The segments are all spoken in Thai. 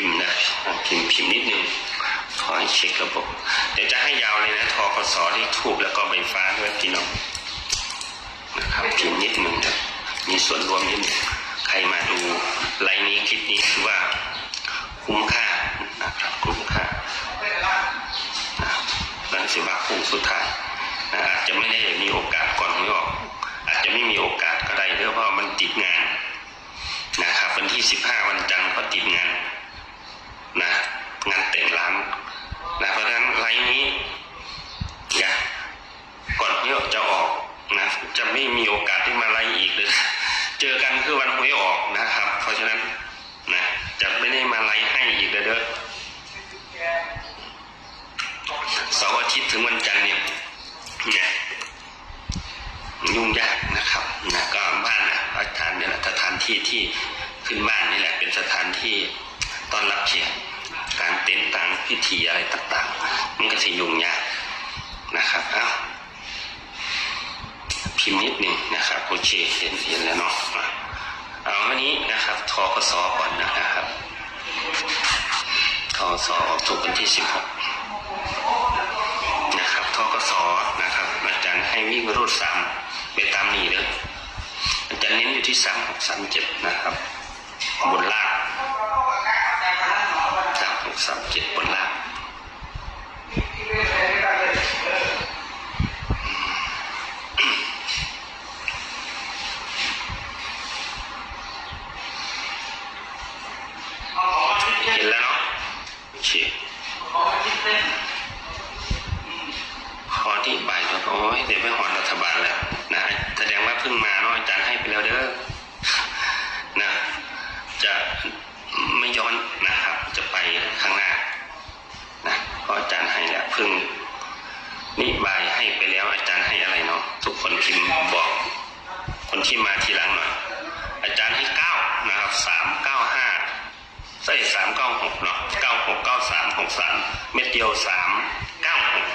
พิมพ์นะพิมพ์พิมพ์นิดนึงขอให้เช็คระบบเดี๋ยวจะให้ยาวเลยนะทอคสอที่ทูบแล้วก็ใบฟ้าด้วยพี่น้องนะครับพิมพ์นิดนึงนะมีส่วนรวมนิดนึงใครมาดูไลน์นี้คลิปนี้คือว่าคุ้มค่านะครับคุ้มค่านั่นสิว่าคุ้มสุดท้ายนะอาจจะไม่ได้มีโอกาสก่อนหวยออก อาจจะไม่มีโอกาสก็ได้เพราะว่ามันติดงาน นะครับวันที่สิบห้าวันจันทร์ก็ติดงานนะงานแต่งร้านนะเพราะฉะนั้นไลน์นี้อย่าก่อนหวยออกจะออกนะจะไม่มีโอกาสที่มาไลน์อีกเลย เจอกันคือวันหวยออกนะครับ เพราะฉะนั้นนะจะไม่ได้มาไลน์ให้อีกเด้อเด้อเสาร์อาทิตย์ถึงวันจันทร์เนี่ยเนี่ย ยุ่งยากนะครับนะก็บ้านนะอาจารย์เนี่ยแหละสถานที่ที่ ขึ้นบ้านนี่แหละเป็นสถานที่ต้อนรับเขียการเต็นท์ต่างพิธีอะไรต่างๆ มันก็จะยุ่งยากนะครับเอ้าพิมพ์นิดหนึ่งนะครับโอเคเห็นเห็นแล้วเนาะเอาวันนี้นะครับทกสก่อนนะครับทกสออกทุกวันที่สิบหกนะครับทกสนะครับอาจารย์ให้วิ่งรูดสามไปตามนี้เลยอาจารย์เน้นอยู่ที่สามหกสามเจ็ดนะครับ บนล่างสามหกสามเจ็ดบนล่างเห็นแล้วเนาะโอเคขอที่บ่ายแล้วโอ้ยเดี๋ยวไปหอนรัฐบาลแล้วนะแสดงว่าเพิ่งมาเนาะอาจารย์ให้ไปแล้วเด้อนะ จะไม่ย้อนนะครับ จะไปข้างหน้านะเพราะอาจาร ย์ให้แล้วเพิ่งนิบายให้ไปแล้วอาจารย์ให้อะไรเนาะทุกคนพิมพ์บอก คนที่มาทีหลังหน่อย อาจารย์ให้เก้านะครับสามเก้าห้าใส่สามเก้าหกเนาะเก้าหกเก้าสามหกสามเม็ดเดียวสามเก้าหก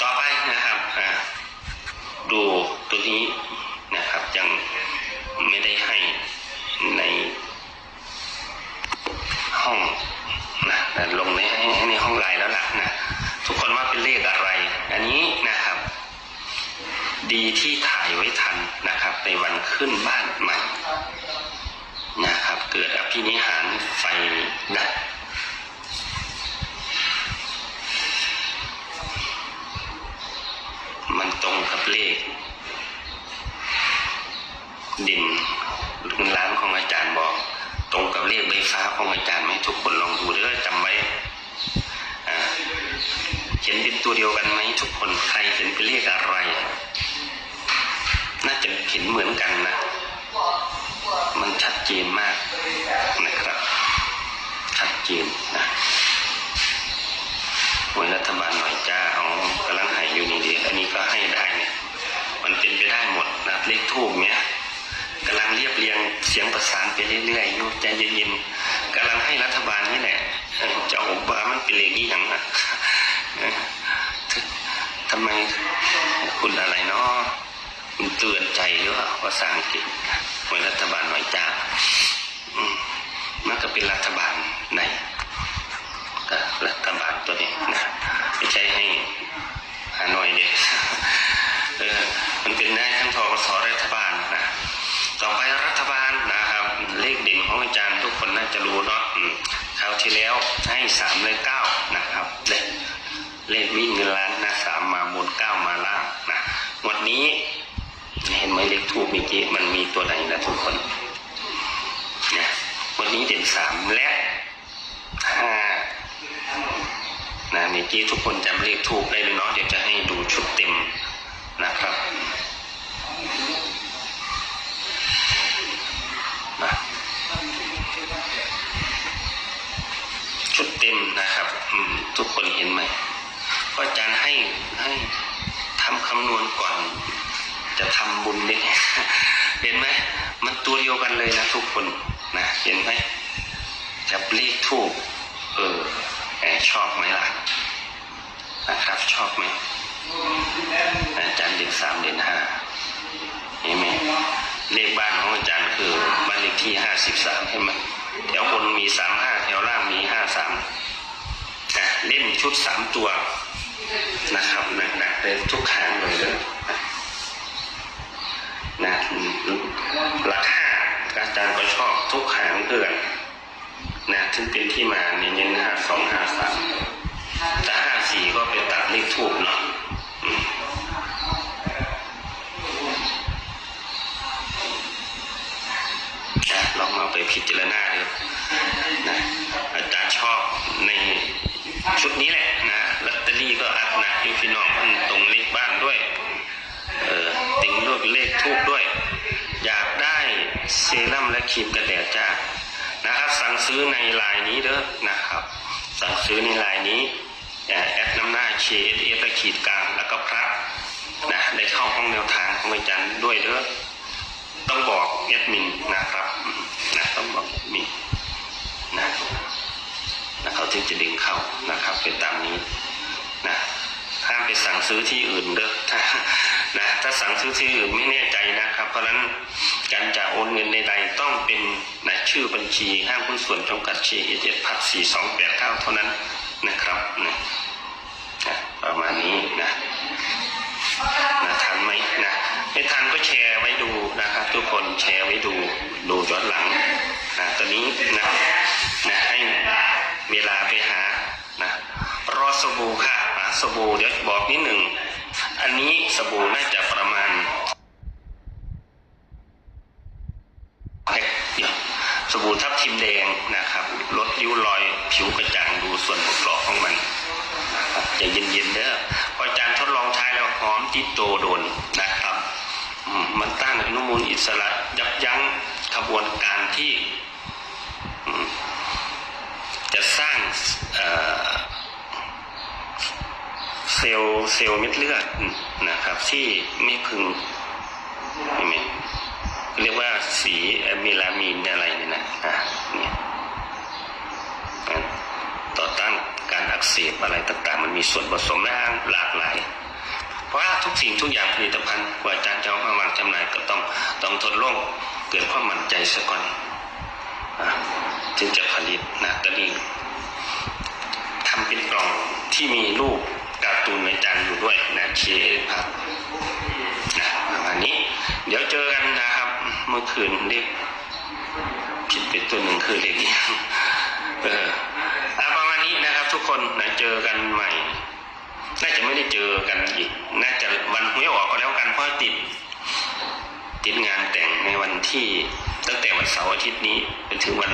ต่อไปนะครับอ่าดูตัวนี้นะครับยังไม่ได้ให้ในห้องนะแต่ลงในให้ให้ในห้องไลน์แล้วล่ะนะ ทุกคนว่าเป็นเลขอะไร อันนี้นะครับ ดีที่ถ่ายไว้ทันนะครับ ในวันขึ้นบ้านใหม่นะครับ เกิดอภินิหารไฟดับมันตรงกับเลข ดินเงินล้านของอาจารย์บอก ตรงกับเลขใบฟ้าของอาจารย์ไหมทุกคนลองดูเด้อจำไว้อ่าเห็ นเป็นตัวเดียวกันไหมทุกคนใครเห็นเป็นเลขอะไร น่าจะเห็นเหมือนกันนะ มันชัดเจนมากนะครับ ชัดเจนนะหวยรัฐบาลหน่อยจ้าเอากำลังให้อยู่นี่ดีอันนี้ก็ให้ได้เนี่ยมันเป็นไปได้หมดนะเลขทูบเนี้ยกำลังเรียบเรียงเสียงประสานไปเรื่อยๆอยู่ใจเย็นๆกำลังให้รัฐบาลนี่แหละเออจะเอาบ้ามันเป็นเลขยี่หยังอะเออทำไมคุณอะไรเนาะคุณเตือนใจหรือว่าภาษาอังกฤษหวยรัฐบาลหน่อยจ้าอืมันก็เป็นรัฐบาลไหนก็รัฐบาลตัวนี้นะไม่ใช่ให้หาน่อยเด็กเออมันเป็นได้ทั้งทกสรัฐบาลนะต่อไปรัฐบาลนะครับเลขเด่นของอาจารย์ทุกคนน่าจะรู้เนาะคราวที่แล้วให้สามเลยเก้านะครับเลขเลขวิ่งเงินล้านนะสามมาบนเก้ามาล่างนะวันนี้ เห็นไหมเลขทูบเมื่อกี้มันมีตัวไหนนะทุกคนนะวันนี้เด่นสามและห้านะเมื่อกี้ทุกคนจำเลขถูกได้เลยเนาะเดี๋ยวจะให้ดูชุดเต็มนะครับนะชุดเต็มนะครับทุกคนเห็นไหมก็อาจารย์ให้ให้ทำคำนวณก่อน จะทำบุญนี่เห็นไหมมันตัวเดียวกันเลยนะทุกคนนะเห็นไหมจับเลขถูกเออแอชอบไหมล่ะนะครับ ชอบไหมอาจารย์เด็กสามเดือนห้าเห็นไหมเลขบ้านของอาจารย์คือบ้านเลขที่ห้าสิบสามใช่ไหมแถวบนมีสามห้าแถวล่างมีห้าสามเล่นชุดสามตัวนะครับหนักๆเลยทุกครั้งเลยเด้อนะ จารย์ก็ชอบทุกครั้งเพื่อนนะถึงเป็นที่มาในเน้นห้าสองห้าสามแต่ห้าสี่ก็เป็นตัดเลขทูบเนาะนะลองเอาไปพิจารณาดูนะอาจารย์ชอบในชุดนี้แหละ รั่มและครีมกันแดดจ้านะครับ สั่งซื้อในไลน์นี้เด้อนะครับ สั่งซื้อในไลน์นี้แอดน้ำหน้าเคเอฟขีดกลางแล้วก็พระนะได้เข้าห้องแนวทางของอาจารย์ด้วยเด้อต้องบอกแอดมินนะครับนะต้องบอกแอดมินนะนะเขาถึงจะดึงเข้านะครับเป็นตามนี้นะห้ามไปสั่งซื้อที่อื่นเด้อถ้านะถ้าสั่งซื้อที่อื่นไม่แน่ใจนะครับ เพราะฉะนั้นการจะโอนเงินใดๆต้องเป็นนะชื่อบัญชีห้างหุ้นส่วนจำกัดชีเอเจ็ดพัดสี่สองแปดเก้าเท่านั้นนะครับนะประมาณนี้นะนะทันไหมนะไม่ทันก็แชร์ไว้ดูนะครับ ทุกคนแชร์ไว้ดูดูย้อนหลังนะตอนนี้นะนะให้เวลาไปหานะรอสบู่ค่ะอะสบู่เดี๋ยวบอกนิดหนึ่ง อันนี้สบู่น่าจะประมาณเอ๊ะเดี๋ยวสบู่ทับทิมแดงนะครับลดริ้ วรอยผิวกระจ่างดูส่วนบกพร่องของมันนะครับใจเย็นๆเด้อพออาจารย์ทดลองใช้แล้วหอมติดโตโดนนะครับมันต้านอนุมูลอิสระยับยั้งขบวนการที่จะสร้างเซลล์เซลล์เม็ดเลือดนะครับที่ไม่พึงเห็นไหมเรียกว่าสีเมลามีนอะไรเนี่ยนะ ต่อต้านการอักเสบอะไรต่างๆ มันมีส่วนผสมหลากหลาย เพราะว่าทุกสิ่งทุกอย่างผลิตภัณฑ์กว่าอาจารย์จะเอามาวางจำหน่ายก็ต้องต้องทดลองเกิดความมั่นใจซะก่อนอะถึงจะผลิตนะตอนนี้ทำเป็นกล่องที่มีรูปการ์ตูนในจานอยู่ด้วยนะเชียร์ครับนะประมาณนี้ เดี๋ยวเจอกันนะครับ เมื่อคืนเรียกผิดไปตัวหนึ่งคือเรียกยังเอออะประมาณนี้นะ คนนะเจอกันใหม่ น่าจะไม่ได้เจอกันอีก น่าจะวันหวยออกก็แล้วกันเพราะติด ติดงานแต่งในวันที่ ตั้งแต่วันเสาร์อาทิตย์นี้ไปถึงวัน